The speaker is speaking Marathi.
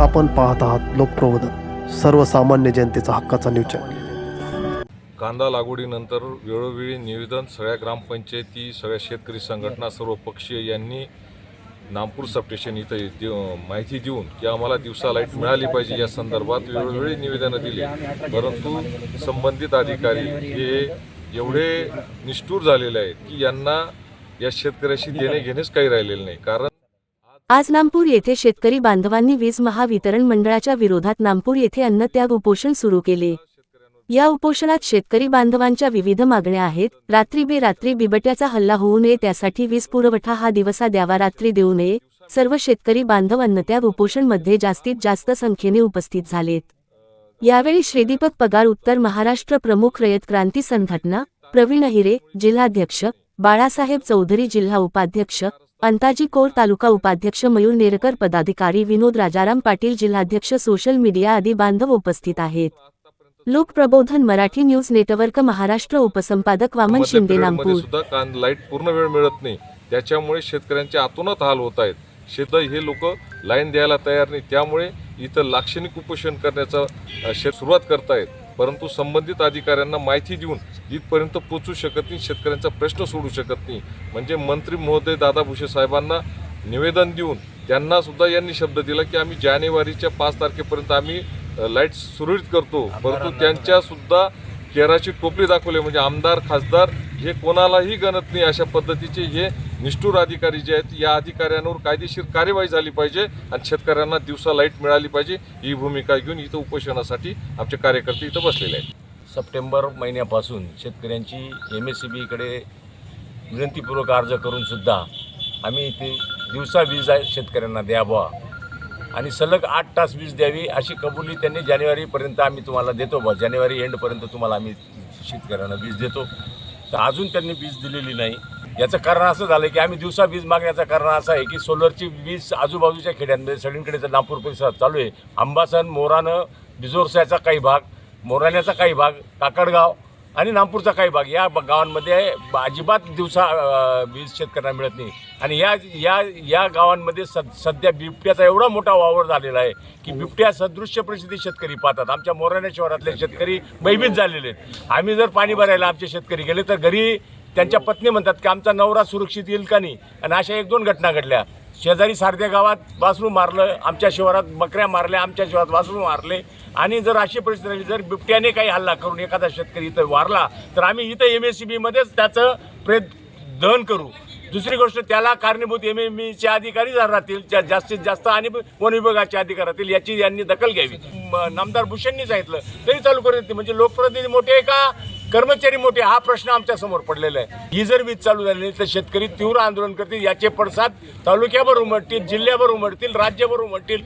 आपण पाहत आहात लोकप्रबोधन सर्वसामान्य जनतेचा हक्काचा न्यूज चॅनल. कांदा लागवडीनंतर वेळोवेळी निवेदन सगळ्या ग्रामपंचायती सगळ्या शेतकरी संघटना सर्व पक्षीय यांनी नागपूर सबस्टेशन इथं दे माहिती देऊन की आम्हाला दिवसा लाइट मिळाली पाहिजे. या संदर्भात वेळोवेळी निवेदनं दिली. परंतु संबंधित अधिकारी हे एवढे निष्ठूर झालेले आहेत की यांना या शेतकऱ्याशी देणे घेणेच काही राहिलेलं नाही. कारण आज नामपूर येथे शेतकरी बांधवांनी वीज महावितरण मंडळाच्या विरोधात नामपूर येथे अन्नत्याग उपोषण सुरू केले. या उपोषणात शेतकरी बांधवांच्या विविध मागण्या आहेत. रात्री बेरात्री बिबट्याचा हल्ला होऊ नये त्यासाठी वीज पुरवठा हा दिवसा द्यावा रात्री देऊ नये. सर्व शेतकरी बांधव अन्नत्याग उपोषणमध्ये जास्तीत जास्त संख्येने उपस्थित झालेत. यावेळी श्रीदीपक पगार उत्तर महाराष्ट्र प्रमुख रयत क्रांती संघटना प्रवीण हिरे जिल्हाध्यक्ष बाळासाहेब चौधरी जिल्हा उपाध्यक्ष अंताजी कोर तालुका उपाध्यक्ष मयूर नेरकर पदाधिकारी विनोद राजाराम पाटील जिल्हाध्यक्ष सोशल मीडिया आदी बांधव उपस्थित आहेत. लोकप्रबोधन मराठी न्यूज नेटवर्क महाराष्ट्र उपसंपादक वामन शिंदे सुद्धा कान लाइट पूर्ण वेळ मिळत नाही. त्याच्यामुळे शेतकऱ्यांचे आतोनात हाल होत आहेत. शेत हे लोक लाईन द्यायला तयार नाही. त्यामुळे इथं लाक्षणिक उपोषण करण्याचा सुरुवात करतायत. परंतु संबंधित अधिकाऱ्यांना माहिती देऊन इथपर्यंत पोचू शकत नाही शेतकऱ्यांचा प्रश्न सोडू शकत नाही. म्हणजे मंत्री महोदय दादा भुसे साहेबांना निवेदन देऊन त्यांना सुद्धा यांनी शब्द दिला की आम्ही जानेवारीच्या पाच तारखेपर्यंत आम्ही लाइट सुरळीत करतो. परंतु त्यांच्या सुद्धा केराची टोपली दाखवली म्हणजे आमदार खासदार हे कोणालाही गणत नाही. अशा पद्धतीचे हे निष्ठूर अधिकारी जे आहेत या अधिकाऱ्यांवर कायदेशीर कार्यवाही झाली पाहिजे आणि शेतकऱ्यांना दिवसा लाइट मिळाली पाहिजे. ही भूमिका घेऊन इथं उपोषणासाठी आमचे कार्यकर्ते इथं बसलेले आहेत. सप्टेंबर महिन्यापासून शेतकऱ्यांची एम एस सी बीकडे विनंतीपूर्वक अर्ज करूनसुद्धा आम्ही इथे दिवसा वीज आहे शेतकऱ्यांना द्यावा. आणि सलग आठ तास वीज द्यावी अशी कबुली त्यांनी जानेवारीपर्यंत आम्ही तुम्हाला देतो बा जानेवारी एंडपर्यंत तुम्हाला आम्ही शेतकऱ्यांना वीज देतो. तर अजून त्यांनी वीज दिलेली नाही. याचं कारण असं झालं की आम्ही दिवसा वीज मागण्याचं कारण असं आहे की सोलरची वीज आजूबाजूच्या खेड्यांमध्ये सगळीकडेच नागपूर परिसरात चालू आहे. अंबासन मोरानं बिजोरसाचा काही भाग मोराण्याचा काही भाग काकडगाव आणि नागपूरचा काही भाग या गावांमध्ये अजिबात दिवसा वीज शेतकऱ्यांना मिळत नाही. आणि या या या गावांमध्ये सद सध्या बिबट्याचा एवढा मोठा वावर झालेला आहे की बिबट्या सदृश्य परिस्थिती शेतकरी पाहतात. आमच्या मोराण्या शहरातले शेतकरी भयभीत झालेले आहेत. आम्ही जर पाणी भरायला आमचे शेतकरी गेले तर घरी त्यांच्या पत्नी म्हणतात की आमचा नवरा सुरक्षित येईल का नाही? आणि अशा एक दोन घटना घडल्या. शेजारी सारध्या गावात वासरू मारलं आमच्या शिवारात बकऱ्या मारल्या आमच्या शिवारात वासरू मारले. आणि जर अशी परिस्थिती राहिली जर बिबट्याने काही हल्ला करून एखादा शेतकरी इथं वारला तर आम्ही इथं एम एस सी बीमध्येच त्याचं प्रेत दहन करू. दुसरी गोष्ट त्याला कारणीभूत एम एम बीचे अधिकारी जर राहतील ज्या जास्तीत जास्त आणि वन विभागाचे अधिकार राहतील याची यांनी दखल घ्यावी. म- नामदार भूषणनी सांगितलं. तरी चालू करत म्हणजे लोकप्रतिनिधी मोठे आहे का? कर्मचारी मोठे हा प्रश्न आमच्यासमोर पडलेला आहे. ही जर वीज चालू झाली तर शेतकरी तीव्र आंदोलन करतील. याचे पडसाद तालुक्यावर उमटतील जिल्ह्यावर उमटतील राज्यावर उमटतील.